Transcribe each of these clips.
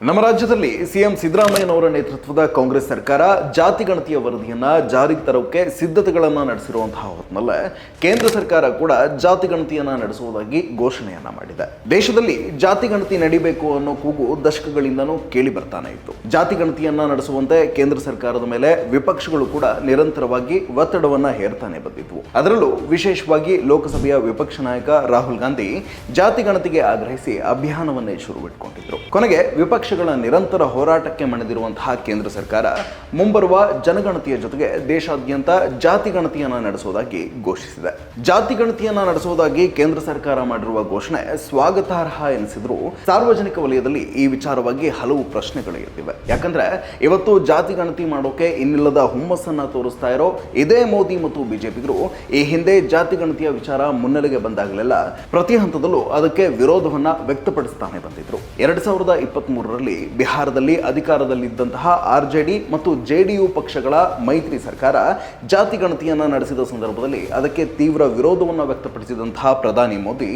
ನಮ್ಮ ರಾಜ್ಯದಲ್ಲಿ ಸಿಎಂ ಸಿದ್ದರಾಮಯ್ಯನವರ ನೇತೃತ್ವದ ಕಾಂಗ್ರೆಸ್ ಸರ್ಕಾರ ಜಾತಿ ಗಣತಿಯ ವರದಿಯನ್ನ ಜಾರಿಗೆ ತರೋಕೆ ಸಿದ್ಧತೆಗಳನ್ನ ನಡೆಸಿರುವಂತಹ ಹೊತ್ತಿನಲ್ಲೇ ಕೇಂದ್ರ ಸರ್ಕಾರ ಕೂಡ ಜಾತಿ ಗಣತಿಯನ್ನ ನಡೆಸುವುದಾಗಿ ಘೋಷಣೆಯನ್ನ ಮಾಡಿದೆ. ದೇಶದಲ್ಲಿ ಜಾತಿ ಗಣತಿ ನಡಿಬೇಕು ಅನ್ನೋ ಕೂಗು ದಶಕಗಳಿಂದನೂ ಕೇಳಿ ಬರ್ತಾನೆ ಇತ್ತು. ಜಾತಿ ಗಣತಿಯನ್ನ ನಡೆಸುವಂತೆ ಕೇಂದ್ರ ಸರ್ಕಾರದ ಮೇಲೆ ವಿಪಕ್ಷಗಳು ಕೂಡ ನಿರಂತರವಾಗಿ ಒತ್ತಡವನ್ನ ಹೇರ್ತಾನೆ ಬಂದಿದ್ವು. ಅದರಲ್ಲೂ ವಿಶೇಷವಾಗಿ ಲೋಕಸಭೆಯ ವಿಪಕ್ಷ ನಾಯಕ ರಾಹುಲ್ ಗಾಂಧಿ ಜಾತಿ ಗಣತಿಗೆ ಆಗ್ರಹಿಸಿ ಅಭಿಯಾನವನ್ನೇ ಶುರುವಿಟ್ಕೊಂಡಿದ್ರು. ಕೊನೆಗೆ ವಿಪಕ್ಷಗಳ ನಿರಂತರ ಹೋರಾಟಕ್ಕೆ ಮಣಿದಿರುವಂತಹ ಕೇಂದ್ರ ಸರ್ಕಾರ ಮುಂಬರುವ ಜನಗಣತಿಯ ಜೊತೆಗೆ ದೇಶಾದ್ಯಂತ ಜಾತಿ ಗಣತಿಯನ್ನ ನಡೆಸುವುದಾಗಿ ಘೋಷಿಸಿದೆ. ಜಾತಿ ಗಣತಿಯನ್ನ ನಡೆಸುವುದಾಗಿ ಕೇಂದ್ರ ಸರ್ಕಾರ ಮಾಡಿರುವ ಘೋಷಣೆ ಸ್ವಾಗತಾರ್ಹ ಎನಿಸಿದ್ರು ಸಾರ್ವಜನಿಕ ವಲಯದಲ್ಲಿ ಈ ವಿಚಾರವಾಗಿ ಹಲವು ಪ್ರಶ್ನೆಗಳು ಇರ್ತಿವೆ ಯಾಕಂದ್ರೆ ಇವತ್ತು ಜಾತಿ ಗಣತಿ ಮಾಡೋಕೆ ಇನ್ನಿಲ್ಲದ ಹುಮ್ಮಸ್ಸನ್ನ ತೋರಿಸ್ತಾ ಇರೋ ಇದೇ ಮೋದಿ ಮತ್ತು ಬಿಜೆಪಿಗರು ಈ ಹಿಂದೆ ಜಾತಿ ಗಣತಿಯ ವಿಚಾರ ಮುನ್ನೆಲೆಗೆ ಬಂದಾಗಲೆಲ್ಲ ಪ್ರತಿ ಹಂತದಲ್ಲೂ ಅದಕ್ಕೆ ವಿರೋಧವನ್ನ ವ್ಯಕ್ತಪಡಿಸ್ತಾನೆ ಬಂದಿದ್ರು. ಎರಡ್ ಸಾವಿರದ ಇಪ್ಪತ್ತ್ ಬಿಹಾರದಲ್ಲಿ ಅಧಿಕಾರದಲ್ಲಿದ್ದಂತಹ ಆರ್ ಜೆ ಡಿ ಮತ್ತು ಜೆ ಡಿ ಯು ಪಕ್ಷಗಳ ಮೈತ್ರಿ ಸರ್ಕಾರ ಜಾತಿ ಗಣತಿಯನ್ನು ನಡೆಸಿದ ಸಂದರ್ಭದಲ್ಲಿ ಅದಕ್ಕೆ ತೀವ್ರ ವಿರೋಧವನ್ನು ವ್ಯಕ್ತಪಡಿಸಿದಂತಹ ಪ್ರಧಾನಿ ಮೋದಿ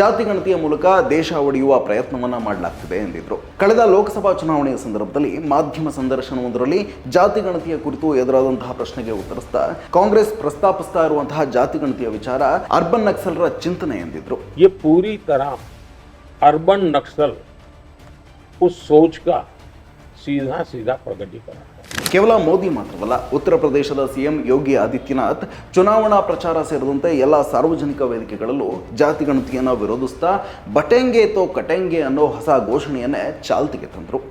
ಜಾತಿ ಗಣತಿಯ ಮೂಲಕ ದೇಶ ಒಡೆಯುವ ಪ್ರಯತ್ನವನ್ನು ಮಾಡಲಾಗ್ತಿದೆ ಎಂದಿದ್ರು. ಕಳೆದ ಲೋಕಸಭಾ ಚುನಾವಣೆಯ ಸಂದರ್ಭದಲ್ಲಿ ಮಾಧ್ಯಮ ಸಂದರ್ಶನವೊಂದರಲ್ಲಿ ಜಾತಿ ಗಣತಿಯ ಕುರಿತು ಎದುರಾದಂತಹ ಪ್ರಶ್ನೆಗೆ ಉತ್ತರಿಸ್ತಾ ಕಾಂಗ್ರೆಸ್ ಪ್ರಸ್ತಾಪಿಸ್ತಾ ಇರುವಂತಹ ಜಾತಿ ಗಣತಿಯ ವಿಚಾರ ಅರ್ಬನ್ ನಕ್ಸಲ್ರ ಚಿಂತನೆ ಎಂದಿದ್ರು. ಪೂರಿ ತರ ಅರ್ಬನ್ ನಕ್ಸಲ್ उस सोच का सीधा सीधा प्रकटीकरण है ಕೇವಲ ಮೋದಿ ಮಾತ್ರವಲ್ಲ ಉತ್ತರ ಪ್ರದೇಶದ ಸಿಎಂ ಯೋಗಿ ಆದಿತ್ಯನಾಥ್ ಚುನಾವಣಾ ಪ್ರಚಾರ ಸೇರಿದಂತೆ ಎಲ್ಲ ಸಾರ್ವಜನಿಕ ವೇದಿಕೆಗಳಲ್ಲೂ ಜಾತಿ ಗಣತಿಯನ್ನು ವಿರೋಧಿಸ್ತಾ ಬಟೆಂಗೆ ತೋ ಕಟೆಂಗೆ ಅನ್ನೋ ಹೊಸ ಘೋಷಣೆಯನ್ನೇ ಚಾಲ್ತಿಗೆ ತಂದರು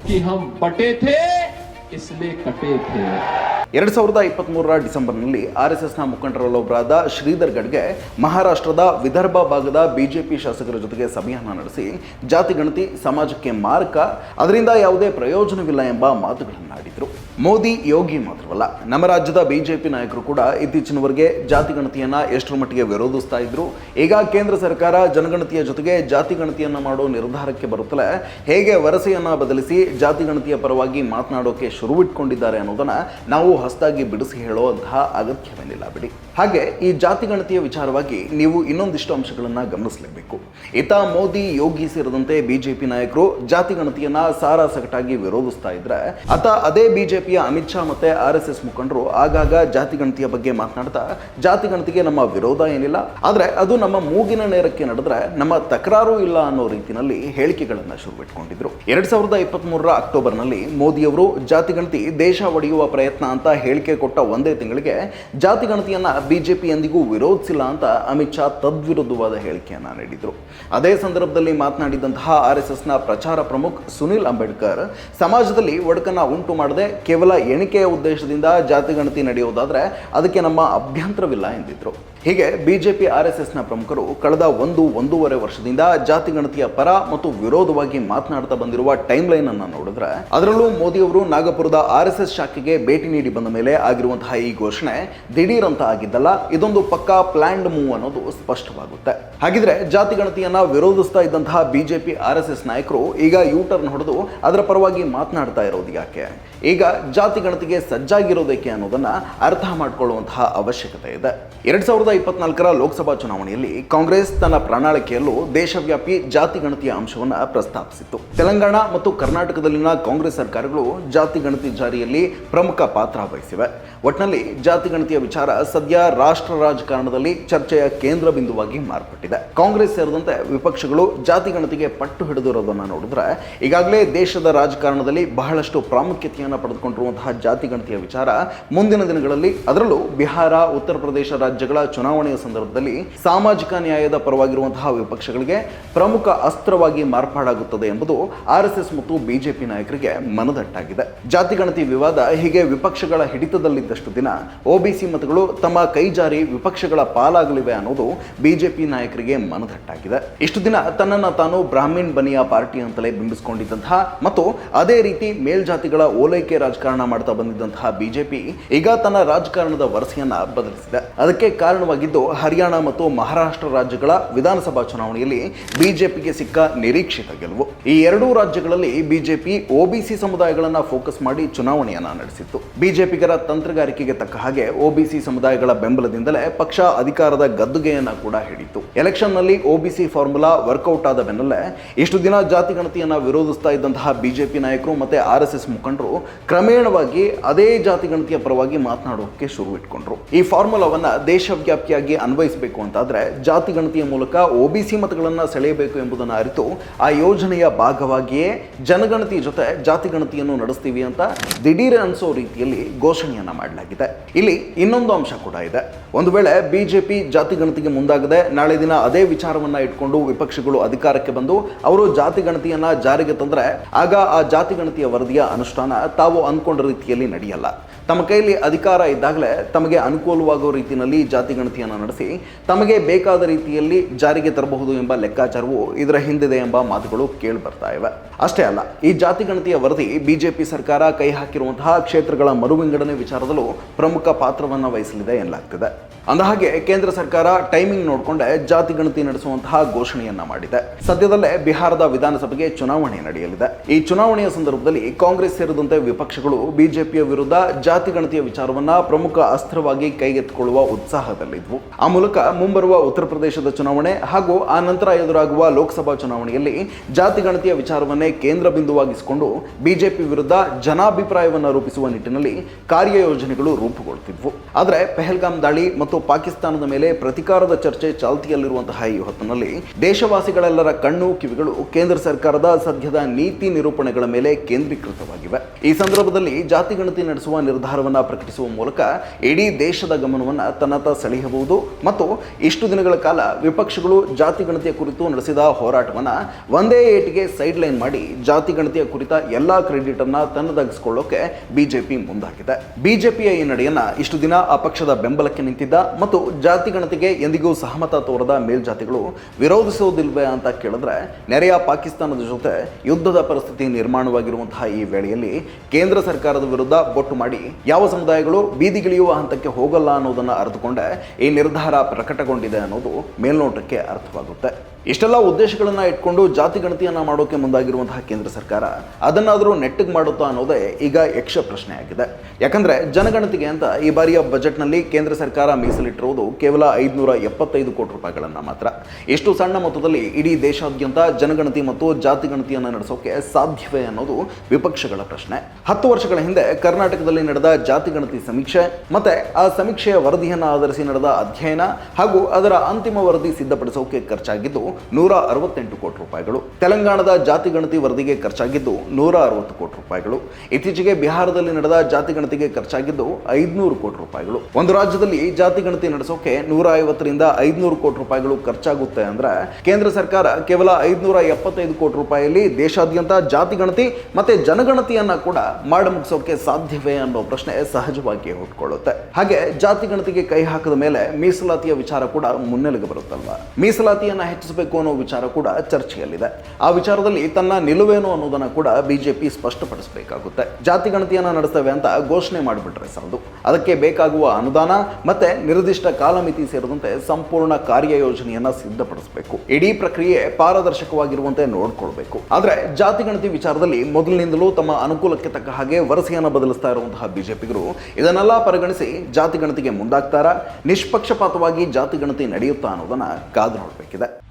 ಎರಡ್ ಸಾವಿರದ ಇಪ್ಪತ್ತ್ಮೂರರ ಡಿಸೆಂಬರ್ನಲ್ಲಿ ಆರ್ ಎಸ್ ಎಸ್ನ ಮುಖಂಡರಲ್ಲೊಬ್ಬರಾದ ಶ್ರೀಧರ್ ಗಡ್ಗೆ ಮಹಾರಾಷ್ಟ್ರದ ವಿದರ್ಭ ಭಾಗದ ಬಿಜೆಪಿ ಶಾಸಕರ ಜೊತೆಗೆ ಸಭೆಯನ್ನು ನಡೆಸಿ ಜಾತಿ, ಗಣತಿ, ಸಮಾಜಕ್ಕೆ ಮಾರಕ, ಅದರಿಂದ ಯಾವುದೇ ಪ್ರಯೋಜನವಿಲ್ಲ ಎಂಬ ಮಾತುಗಳನ್ನು ಆಡಿದರು. ಮೋದಿ ಯೋಗಿ ಮಾತ್ರವಲ್ಲ, ನಮ್ಮ ರಾಜ್ಯದ ಬಿಜೆಪಿ ನಾಯಕರು ಕೂಡ ಇತ್ತೀಚಿನವರೆಗೆ ಜಾತಿ, ಗಣತಿಯನ್ನು ಎಷ್ಟರ ಮಟ್ಟಿಗೆ ವಿರೋಧಿಸ್ತಾ ಇದ್ರು. ಈಗ ಕೇಂದ್ರ ಸರ್ಕಾರ ಜನಗಣತಿಯ ಜೊತೆಗೆ ಜಾತಿ, ಗಣತಿಯನ್ನ ಮಾಡೋ ನಿರ್ಧಾರಕ್ಕೆ ಬರುತ್ತಲೇ ಹೇಗೆ ವರಸೆಯನ್ನು ಬದಲಿಸಿ ಜಾತಿ, ಗಣತಿಯ ಪರವಾಗಿ ಮಾತನಾಡೋಕೆ ಶುರುವಿಟ್ಕೊಂಡಿದ್ದಾರೆ ಅನ್ನೋದನ್ನ ನಾವು ಹೊಸದಾಗಿ ಬಿಡಿಸಿ ಹೇಳುವಂತಹ ಅಗತ್ಯವೇನಿಲ್ಲ ಬಿಡಿ. ಹಾಗೆ ಈ ಜಾತಿ ಗಣತಿಯ ವಿಚಾರವಾಗಿ ನೀವು ಇನ್ನೊಂದಿಷ್ಟು ಅಂಶಗಳನ್ನ ಗಮನಿಸಲೇಬೇಕು. ಇತ ಮೋದಿ, ಯೋಗಿ ಸೇರಿದಂತೆ ಬಿಜೆಪಿ ನಾಯಕರು ಜಾತಿ ಗಣತಿಯನ್ನ ಸಾರಾಸಗಟಾಗಿ ವಿರೋಧಿಸ್ತಾ ಇದ್ರೆ ಅತ ಅದೇ ಬಿಜೆಪಿಯ ಅಮಿತ್ ಶಾ ಮತ್ತೆ ಆರ್ ಎಸ್ ಎಸ್ ಮುಖಂಡರು ಆಗಾಗ ಜಾತಿ ಗಣತಿಯ ಬಗ್ಗೆ ಮಾತನಾಡ್ತಾ, ಜಾತಿ ಗಣತಿಗೆ ನಮ್ಮ ವಿರೋಧ ಏನಿಲ್ಲ, ಆದ್ರೆ ಅದು ನಮ್ಮ ಮೂಗಿನ ನೇರಕ್ಕೆ ನಡೆದ್ರೆ ನಮ್ಮ ತಕರಾರು ಇಲ್ಲ ಅನ್ನೋ ರೀತಿಯಲ್ಲಿ ಹೇಳಿಕೆಗಳನ್ನ ಶುರುವಿಟ್ಕೊಂಡಿದ್ರು. ಎರಡ್ ಸಾವಿರದ ಇಪ್ಪತ್ತ್ ಮೂರರ ಅಕ್ಟೋಬರ್ನಲ್ಲಿ ಮೋದಿಯವರು ಜಾತಿ ಗಣತಿ ದೇಶ ಒಡೆಯುವ ಪ್ರಯತ್ನ ಅಂತ ಹೇಳಿಕೆ ಕೊಟ್ಟ ಒಂದೇ ತಿಂಗಳಿಗೆ ಜಾತಿ ಗಣತಿಯನ್ನ ಬಿಜೆಪಿ ಎಂದಿಗೂ ವಿರೋಧಿಸಿಲ್ಲ ಅಂತ ಅಮಿತ್ ಶಾ ತದ್ವಿರುದ್ಧವಾದ ಹೇಳಿಕೆಯನ್ನ ನೀಡಿದ್ರು. ಅದೇ ಸಂದರ್ಭದಲ್ಲಿ ಮಾತನಾಡಿದಂತಹ ಆರ್ ಎಸ್ ಎಸ್ನ ಪ್ರಚಾರ ಪ್ರಮುಖ್ ಸುನಿಲ್ ಅಂಬೇಡ್ಕರ್, ಸಮಾಜದಲ್ಲಿ ಒಡಕನ್ನ ಉಂಟು ಮಾಡದೆ ಕೇವಲ ಎಣಿಕೆಯ ಉದ್ದೇಶದಿಂದ ಜಾತಿ ಗಣತಿ ನಡೆಯುವುದಾದ್ರೆ ಅದಕ್ಕೆ ನಮ್ಮ ಅಭ್ಯಂತರವಿಲ್ಲ ಎಂದಿದ್ರು. ಹೀಗೆ ಬಿಜೆಪಿ ಆರ್ ಎಸ್ ಎಸ್ನ ಪ್ರಮುಖರು ಕಳೆದ ಒಂದು ಒಂದೂವರೆ ವರ್ಷದಿಂದ ಜಾತಿ ಗಣತಿಯ ಪರ ಮತ್ತು ವಿರೋಧವಾಗಿ ಮಾತನಾಡ್ತಾ ಬಂದಿರುವ ಟೈಮ್ ಲೈನ್ ಅನ್ನ ನೋಡಿದ್ರೆ ಅದರಲ್ಲೂ ಮೋದಿ ಅವರು ನಾಗಪುರದ ಆರ್ ಎಸ್ ಎಸ್ ಶಾಖೆಗೆ ಭೇಟಿ ನೀಡಿ ಬಂದ ಮೇಲೆ ಆಗಿರುವಂತಹ ಈ ಘೋಷಣೆ ದಿಢೀರ್ ಅಂತ ಆಗಿದ್ದಲ್ಲ, ಇದೊಂದು ಪಕ್ಕಾ ಪ್ಲಾನ್ಡ್ ಮೂವ್ ಅನ್ನೋದು ಸ್ಪಷ್ಟವಾಗುತ್ತೆ. ಹಾಗಿದ್ರೆ ಜಾತಿ ಗಣತಿಯನ್ನ ವಿರೋಧಿಸ್ತಾ ಇದ್ದಂತಹ ಬಿಜೆಪಿ ಆರ್ ಎಸ್ ಎಸ್ ನಾಯಕರು ಈಗ ಯೂ ಟರ್ನ್ ಹೊಡೆದು ಅದರ ಪರವಾಗಿ ಮಾತನಾಡ್ತಾ ಇರೋದು ಯಾಕೆ? ಈಗ ಜಾತಿ ಗಣತಿಗೆ ಸಜ್ಜಾಗಿರೋದಕ್ಕೆ ಅನ್ನೋದನ್ನ ಅರ್ಥ ಮಾಡಿಕೊಳ್ಳುವಂತಹ ಅವಶ್ಯಕತೆ ಇದೆ. ಎರಡ್ ಸಾವಿರದ ಇಪ್ಪತ್ನಾಲ್ಕರ ಲೋಕಸಭಾ ಚುನಾವಣೆಯಲ್ಲಿ ಕಾಂಗ್ರೆಸ್ ತನ್ನ ಪ್ರಣಾಳಿಕೆಯಲ್ಲೂ ದೇಶವ್ಯಾಪಿ ಜಾತಿ ಗಣತಿಯ ಅಂಶವನ್ನ ಪ್ರಸ್ತಾಪಿಸಿತ್ತು. ತೆಲಂಗಾಣ ಮತ್ತು ಕರ್ನಾಟಕದಲ್ಲಿನ ಕಾಂಗ್ರೆಸ್ ಸರ್ಕಾರಗಳು ಜಾತಿ ಗಣತಿ ಜಾರಿಯಲ್ಲಿ ಪ್ರಮುಖ ಪಾತ್ರ ವಹಿಸಿವೆ. ಒಟ್ನಲ್ಲಿ ಜಾತಿ ಗಣತಿಯ ವಿಚಾರ ಸದ್ಯ ರಾಷ್ಟ್ರ ರಾಜಕಾರಣದಲ್ಲಿ ಚರ್ಚೆಯ ಕೇಂದ್ರ ಬಿಂದುವಾಗಿ ಮಾರ್ಪಟ್ಟಿದೆ. ಕಾಂಗ್ರೆಸ್ ಸೇರಿದಂತೆ ವಿಪಕ್ಷಗಳು ಜಾತಿ ಗಣತಿಗೆ ಪಟ್ಟು ಹಿಡಿದಿರೋದನ್ನು ನೋಡಿದ್ರೆ ಈಗಾಗಲೇ ದೇಶದ ರಾಜಕಾರಣದಲ್ಲಿ ಬಹಳಷ್ಟು ಪ್ರಾಮುಖ್ಯತೆಯನ್ನು ಪಡೆದುಕೊಂಡಿರುವಂತಹ ಜಾತಿ ಗಣತಿಯ ವಿಚಾರ ಮುಂದಿನ ದಿನಗಳಲ್ಲಿ ಅದರಲ್ಲೂ ಬಿಹಾರ, ಉತ್ತರ ಪ್ರದೇಶ ರಾಜ್ಯಗಳ ಚುನಾವಣೆಯ ಸಂದರ್ಭದಲ್ಲಿ ಸಾಮಾಜಿಕ ನ್ಯಾಯದ ಪರವಾಗಿರುವಂತಹ ವಿಪಕ್ಷಗಳಿಗೆ ಪ್ರಮುಖ ಅಸ್ತ್ರವಾಗಿ ಮಾರ್ಪಾಡಾಗುತ್ತದೆ ಎಂಬುದು ಆರ್ ಎಸ್ ಎಸ್ ಮತ್ತು ಬಿಜೆಪಿ ನಾಯಕರಿಗೆ ಮನದಟ್ಟಾಗಿದೆ. ಜಾತಿ ಗಣತಿ ವಿವಾದ ಹೀಗೆ ವಿಪಕ್ಷಗಳ ಹಿಡಿತದಲ್ಲಿದ್ದಷ್ಟು ದಿನ ಒಬಿಸಿ ಮತಗಳು ತಮ್ಮ ಕೈ ಜಾರಿ ವಿಪಕ್ಷಗಳ ಪಾಲಾಗಲಿವೆ ಅನ್ನೋದು ಬಿಜೆಪಿ ನಾಯಕರಿಗೆ ಮನದಟ್ಟಾಗಿದೆ. ಇಷ್ಟು ದಿನ ತನ್ನನ್ನು ತಾನು ಬ್ರಾಹ್ಮಿಣ್ ಬನಿಯಾ ಪಾರ್ಟಿ ಅಂತಲೇ ಬಿಂಬಿಸಿಕೊಂಡಿದ್ದಂತಹ ಮತ್ತು ಅದೇ ರೀತಿ ಮೇಲ್ಜಾತಿಗಳ ಓಲೈಕೆ ರಾಜಕಾರಣ ಮಾಡ್ತಾ ಬಂದಿದ್ದಂತಹ ಬಿಜೆಪಿ ಈಗ ತನ್ನ ರಾಜಕಾರಣದ ವರಸೆಯನ್ನ ಬದಲಿಸಿದೆ. ಅದಕ್ಕೆ ಕಾರಣವಾಗಿದ್ದು ಹರಿಯಾಣ ಮತ್ತು ಮಹಾರಾಷ್ಟ್ರ ರಾಜ್ಯಗಳ ವಿಧಾನಸಭಾ ಚುನಾವಣೆಯಲ್ಲಿ ಬಿಜೆಪಿಗೆ ಸಿಕ್ಕ ನಿರೀಕ್ಷಿತ ಗೆಲುವು. ಈ ಎರಡೂ ರಾಜ್ಯಗಳಲ್ಲಿ ಬಿಜೆಪಿ ಒಬಿಸಿ ಸಮುದಾಯಗಳನ್ನ ಫೋಕಸ್ ಮಾಡಿ ಚುನಾವಣೆಯನ್ನ ನಡೆಸಿತ್ತು. ಬಿಜೆಪಿಗರ ತಂತ್ರಗಾರಿಕೆಗೆ ತಕ್ಕ ಹಾಗೆ ಒಬಿಸಿ ಸಮುದಾಯಗಳ ಬೆಂಬಲದಿಂದಲೇ ಪಕ್ಷ ಅಧಿಕಾರದ ಗದ್ದುಗೆಯನ್ನ ಕೂಡ ಹಿಡಿತು ಎಲೆಕ್ಷನ್ನಲ್ಲಿ ಒಬಿಸಿ ಫಾರ್ಮುಲಾ ವರ್ಕೌಟ್ ಆದ ಬೆನ್ನಲ್ಲೇ ಇಷ್ಟು ದಿನ ಜಾತಿ ಗಣತಿಯನ್ನ ವಿರೋಧಿಸ್ತಾ ಇದ್ದಂತಹ ಬಿಜೆಪಿ ನಾಯಕರು ಮತ್ತೆ ಆರ್ ಎಸ್ ಎಸ್ ಮುಖಂಡರು ಕ್ರಮೇಣವಾಗಿ ಅದೇ ಜಾತಿ ಗಣತಿಯ ಪರವಾಗಿ ಮಾತನಾಡೋಕೆ ಶುರು ಇಟ್ಕೊಂಡ್ರು ಈ ಫಾರ್ಮುಲಾವನ್ನ ದೇಶವ್ಯಾಪಿಯಾಗಿ ಅನ್ವಯಿಸಬೇಕು ಅಂತಾದ್ರೆ ಜಾತಿ ಗಣತಿಯ ಮೂಲಕ ಒಬಿಸಿ ಮತಗಳನ್ನ ಸೆಳೆಯಬೇಕು ಎಂಬುದನ್ನು ಅರಿತು ಆ ಯೋಜನೆಯ ಭಾಗವಾಗಿಯೇ ಜನಗಣತಿ ಜೊತೆ ಜಾತಿ ಗಣತಿಯನ್ನು ನಡೆಸ್ತೀವಿ ಅಂತ ದಿಢೀರ್ ಅನಿಸೋ ರೀತಿಯಲ್ಲಿ ಘೋಷಣೆಯನ್ನ ಮಾಡಲಾಗಿದೆ. ಇಲ್ಲಿ ಇನ್ನೊಂದು ಅಂಶ ಕೂಡ ಇದೆ. ಒಂದು ವೇಳೆ ಬಿಜೆಪಿ ಜಾತಿ ಗಣತಿಗೆ ಮುಂದಾಗದೆ ನಾಳೆ ದಿನ ಅದೇ ವಿಚಾರವನ್ನ ಇಟ್ಕೊಂಡು ವಿಪಕ್ಷಗಳು ಅಧಿಕಾರಕ್ಕೆ ಬಂದು ಅವರು ಜಾತಿ ಗಣತಿಯನ್ನ ಜಾರಿಗೆ ತಂದ್ರೆ ಆಗ ಆ ಜಾತಿ ಗಣತಿಯ ವರದಿಯ ಅನುಷ್ಠಾನ ತಾವು ಅಂದ್ಕೊಂಡ ರೀತಿಯಲ್ಲಿ ನಡೆಯಲ್ಲ. ತಮ್ಮ ಕೈಯಲ್ಲಿ ಅಧಿಕಾರ ಇದ್ದಾಗಲೇ ತಮಗೆ ಅನುಕೂಲವಾಗುವ ರೀತಿಯಲ್ಲಿ ಜಾತಿ ಗಣತಿಯನ್ನು ನಡೆಸಿ ತಮಗೆ ಬೇಕಾದ ರೀತಿಯಲ್ಲಿ ಜಾರಿಗೆ ತರಬಹುದು ಎಂಬ ಲೆಕ್ಕಾಚಾರವು ಇದರ ಹಿಂದಿದೆ ಎಂಬ ಮಾತುಗಳು ಕೇಳಿ ಬರ್ತಾ ಇವೆ. ಅಷ್ಟೇ ಅಲ್ಲ, ಈ ಜಾತಿ ಗಣತಿಯ ವರದಿ ಬಿಜೆಪಿ ಸರ್ಕಾರ ಕೈ ಹಾಕಿರುವಂತಹ ಕ್ಷೇತ್ರಗಳ ಮರುವಿಂಗಡಣೆ ವಿಚಾರದಲ್ಲೂ ಪ್ರಮುಖ ಪಾತ್ರವನ್ನು ವಹಿಸಲಿದೆ ಎನ್ನಲಾಗ್ತಿದೆ. ಅಂದಹಾಗೆ ಕೇಂದ್ರ ಸರ್ಕಾರ ಟೈಮಿಂಗ್ ನೋಡಿಕೊಂಡೆ ಜಾತಿ ಗಣತಿ ನಡೆಸುವಂತಹ ಘೋಷಣೆಯನ್ನ ಮಾಡಿದೆ. ಸದ್ಯದಲ್ಲೇ ಬಿಹಾರದ ವಿಧಾನಸಭೆಗೆ ಚುನಾವಣೆ ನಡೆಯಲಿದೆ. ಈ ಚುನಾವಣೆಯ ಸಂದರ್ಭದಲ್ಲಿ ಕಾಂಗ್ರೆಸ್ ಸೇರಿದಂತೆ ವಿಪಕ್ಷಗಳು ಬಿಜೆಪಿಯ ವಿರುದ್ಧ ಜಾತಿ ಗಣತಿಯ ವಿಚಾರವನ್ನ ಪ್ರಮುಖ ಅಸ್ತ್ರವಾಗಿ ಕೈಗೆತ್ತಿಕೊಳ್ಳುವ ಉತ್ಸಾಹದಲ್ಲಿದ್ವು. ಆ ಮೂಲಕ ಮುಂಬರುವ ಉತ್ತರ ಪ್ರದೇಶದ ಚುನಾವಣೆ ಹಾಗೂ ಆ ನಂತರ ಎದುರಾಗುವ ಲೋಕಸಭಾ ಚುನಾವಣೆಯಲ್ಲಿ ಜಾತಿ ಗಣತಿಯ ವಿಚಾರವನ್ನೇ ಕೇಂದ್ರ ಬಿಂದುವಾಗಿಸಿಕೊಂಡು ಬಿಜೆಪಿ ವಿರುದ್ಧ ಜನಾಭಿಪ್ರಾಯವನ್ನು ರೂಪಿಸುವ ನಿಟ್ಟಿನಲ್ಲಿ ಕಾರ್ಯಯೋಜನೆಗಳು ರೂಪುಗೊಳ್ತಿದ್ವು. ಆದರೆ ಪೆಹಲ್ಗಾಮ್ ದಾಳಿ ಮತ್ತು ಪಾಕಿಸ್ತಾನದ ಮೇಲೆ ಪ್ರತಿಕಾರದ ಚರ್ಚೆ ಚಾಲ್ತಿಯಲ್ಲಿರುವಂತಹ ಈ ಹೊತ್ತಿನಲ್ಲಿ ದೇಶವಾಸಿಗಳೆಲ್ಲರ ಕಣ್ಣು ಕಿವಿಗಳು ಕೇಂದ್ರ ಸರ್ಕಾರದ ಸದ್ಯದ ನೀತಿ ನಿರೂಪಣೆಗಳ ಮೇಲೆ ಕೇಂದ್ರೀಕೃತವಾಗಿವೆ. ಈ ಸಂದರ್ಭದಲ್ಲಿ ಜಾತಿ ಗಣತಿ ನಡೆಸುವ ನಿರ್ಧಾರವನ್ನ ಪ್ರಕಟಿಸುವ ಮೂಲಕ ಇಡೀ ದೇಶದ ಗಮನವನ್ನು ತನ್ನತ್ತ ಸೆಳೆಯಬಹುದು ಮತ್ತು ಇಷ್ಟು ದಿನಗಳ ಕಾಲ ವಿಪಕ್ಷಗಳು ಜಾತಿ ಗಣತಿಯ ಕುರಿತು ನಡೆಸಿದ ಹೋರಾಟವನ್ನ ಒಂದೇ ಏಟಿಗೆ ಸೈಡ್ ಲೈನ್ ಮಾಡಿ ಜಾತಿ ಗಣತಿಯ ಕುರಿತ ಎಲ್ಲಾ ಕ್ರೆಡಿಟ್ ಅನ್ನ ತನ್ನದಾಗಿಸಿಕೊಳ್ಳೋಕೆ ಬಿಜೆಪಿ ಮುಂದಾಗಿದೆ. ಬಿಜೆಪಿಯ ಈ ನಡೆಯನ್ನ ಇಷ್ಟು ದಿನ ಆ ಪಕ್ಷದ ಬೆಂಬಲಕ್ಕೆ ನಿಂತಿದ್ದ ಮತ್ತು ಜಾತಿ ಗಣತಿಗೆ ಎಂದಿಗೂ ಸಹಮತ ತೋರದ ಮೇಲ್ಜಾತಿಗಳು ವಿರೋಧಿಸುವುದಿಲ್ವೇ ಅಂತ ಕೇಳಿದ್ರೆ ನೆರೆಯ ಪಾಕಿಸ್ತಾನದ ಜೊತೆ ಯುದ್ಧದ ಪರಿಸ್ಥಿತಿ ನಿರ್ಮಾಣವಾಗಿರುವಂತಹ ಈ ವೇಳೆಯಲ್ಲಿ ಕೇಂದ್ರ ಸರ್ಕಾರದ ವಿರುದ್ಧ ಬೊಟ್ಟು ಮಾಡಿ ಯಾವ ಸಮುದಾಯಗಳು ಬೀದಿಗಿಳಿಯುವ ಹಂತಕ್ಕೆ ಹೋಗಲ್ಲ ಅನ್ನೋದನ್ನು ಅರಿತುಕೊಂಡೆ ಈ ನಿರ್ಧಾರ ಪ್ರಕಟಗೊಂಡಿದೆ ಅನ್ನೋದು ಮೇಲ್ನೋಟಕ್ಕೆ ಅರ್ಥವಾಗುತ್ತೆ. ಇಷ್ಟೆಲ್ಲ ಉದ್ದೇಶಗಳನ್ನ ಇಟ್ಕೊಂಡು ಜಾತಿ ಗಣತಿಯನ್ನ ಮಾಡೋಕೆ ಮುಂದಾಗಿರುವಂತಹ ಕೇಂದ್ರ ಸರ್ಕಾರ ಅದನ್ನಾದರೂ ನೆಟ್ಟಿಗೆ ಮಾಡುತ್ತಾ ಅನ್ನೋದೇ ಈಗ ಯಕ್ಷ ಪ್ರಶ್ನೆ ಆಗಿದೆ ಯಾಕಂದ್ರೆ ಜನಗಣತಿಗೆ ಅಂತ ಈ ಬಾರಿಯ ಬಜೆಟ್ನಲ್ಲಿ ಕೇಂದ್ರ ಸರ್ಕಾರ ಮೀಸಲಿಟ್ಟಿರುವುದು ಕೇವಲ ಐದುನೂರ ಎಪ್ಪತ್ತೈದು ಕೋಟಿ ರೂಪಾಯಿಗಳನ್ನು ಮಾತ್ರ. ಎಷ್ಟು ಸಣ್ಣ ಮೊತ್ತದಲ್ಲಿ ಇಡೀ ದೇಶಾದ್ಯಂತ ಜನಗಣತಿ ಮತ್ತು ಜಾತಿ ಗಣತಿಯನ್ನು ನಡೆಸೋಕೆ ಸಾಧ್ಯವೇ ಅನ್ನೋದು ವಿಪಕ್ಷಗಳ ಪ್ರಶ್ನೆ. ಹತ್ತು ವರ್ಷಗಳ ಹಿಂದೆ ಕರ್ನಾಟಕದಲ್ಲಿ ನಡೆದ ಜಾತಿ ಗಣತಿ ಸಮೀಕ್ಷೆ, ಮತ್ತೆ ಆ ಸಮೀಕ್ಷೆಯ ವರದಿಯನ್ನು ಆಧರಿಸಿ ನಡೆದ ಅಧ್ಯಯನ ಹಾಗೂ ಅದರ ಅಂತಿಮ ವರದಿ ಸಿದ್ಧಪಡಿಸೋಕೆ ಖರ್ಚಾಗಿದ್ದು ನೂರ ಅರವತ್ತೆಂಟು ಕೋಟಿ ರೂಪಾಯಿಗಳು. ತೆಲಂಗಾಣದ ಜಾತಿ ಗಣತಿ ವರದಿಗೆ ಖರ್ಚಾಗಿದ್ದು ನೂರ ಅರವತ್ತು ಕೋಟಿ ರೂಪಾಯಿಗಳು. ಇತ್ತೀಚೆಗೆ ಬಿಹಾರದಲ್ಲಿ ನಡೆದ ಜಾತಿ ಗಣತಿಗೆ ಖರ್ಚಾಗಿದ್ದು ಐದುನೂರು ಕೋಟಿ ರೂಪಾಯಿಗಳು. ಒಂದು ರಾಜ್ಯದಲ್ಲಿ ಜಾತಿ ಗಣತಿ ನಡೆಸೋಕೆ ನೂರ ಐವತ್ತರಿಂದ ಐದುನೂರು ಕೋಟಿ ರೂಪಾಯಿಗಳು ಖರ್ಚಾಗುತ್ತೆ ಅಂದ್ರೆ ಕೇಂದ್ರ ಸರ್ಕಾರ ಕೇವಲ ಐದುನೂರ ಎಪ್ಪತ್ತೈದು ಕೋಟಿ ರೂಪಾಯಿಯಲ್ಲಿ ದೇಶಾದ್ಯಂತ ಜಾತಿ ಗಣತಿ ಮತ್ತೆ ಜನಗಣತಿಯನ್ನ ಕೂಡ ಮಾಡಿ ಮುಗಿಸೋಕೆ ಸಾಧ್ಯವೇ ಅನ್ನೋ ಪ್ರಶ್ನೆ ಸಹಜವಾಗಿ ಹುಟ್ಕೊಳ್ಳುತ್ತೆ. ಹಾಗೆ ಜಾತಿ ಗಣತಿಗೆ ಕೈ ಹಾಕದ ಮೇಲೆ ಮೀಸಲಾತಿಯ ವಿಚಾರ ಕೂಡ ಮುನ್ನೆಲೆಗೆ ಬರುತ್ತಲ್ವಾ? ಮೀಸಲಾತಿಯನ್ನ ಹೆಚ್ಚಿಸಬೇಕು ಅನ್ನೋ ವಿಚಾರ ಕೂಡ ಚರ್ಚೆಯಲ್ಲಿದೆ. ಆ ವಿಚಾರದಲ್ಲಿ ತನ್ನ ನಿಲುವೇನು ಅನ್ನೋದನ್ನ ಕೂಡ ಬಿಜೆಪಿ ಸ್ಪಷ್ಟಪಡಿಸಬೇಕಾಗುತ್ತೆ. ಜಾತಿ ಗಣತಿಯನ್ನ ನಡೆಸ್ತೇವೆ ಅಂತ ಘೋಷಣೆ ಮಾಡಿಬಿಟ್ರೆ ಸಾಲದು ಅದಕ್ಕೆ ಬೇಕಾಗುವ ಅನುದಾನ ಮತ್ತೆ ನಿರ್ದಿಷ್ಟ ಕಾಲಮಿತಿ ಸೇರಿದಂತೆ ಸಂಪೂರ್ಣ ಕಾರ್ಯಯೋಜನೆಯನ್ನು ಸಿದ್ಧಪಡಿಸಬೇಕು. ಇಡೀ ಪ್ರಕ್ರಿಯೆ ಪಾರದರ್ಶಕವಾಗಿರುವಂತೆ ನೋಡಿಕೊಳ್ಬೇಕು. ಆದರೆ ಜಾತಿ ಗಣತಿ ವಿಚಾರದಲ್ಲಿ ಮೊದಲಿನಿಂದಲೂ ತಮ್ಮ ಅನುಕೂಲಕ್ಕೆ ತಕ್ಕ ಹಾಗೆ ವರಸೆಯನ್ನು ಬದಲಿಸ್ತಾ ಇರುವಂತಹ ಬಿಜೆಪಿಗರು ಇದನ್ನೆಲ್ಲ ಪರಿಗಣಿಸಿ ಜಾತಿ ಗಣತಿಗೆ ಮುಂದಾಗ್ತಾರಾ? ನಿಷ್ಪಕ್ಷಪಾತವಾಗಿ ಜಾತಿ ಗಣತಿ ನಡೆಯುತ್ತಾ ಅನ್ನೋದನ್ನು ಕಾದು ನೋಡಬೇಕಿದೆ.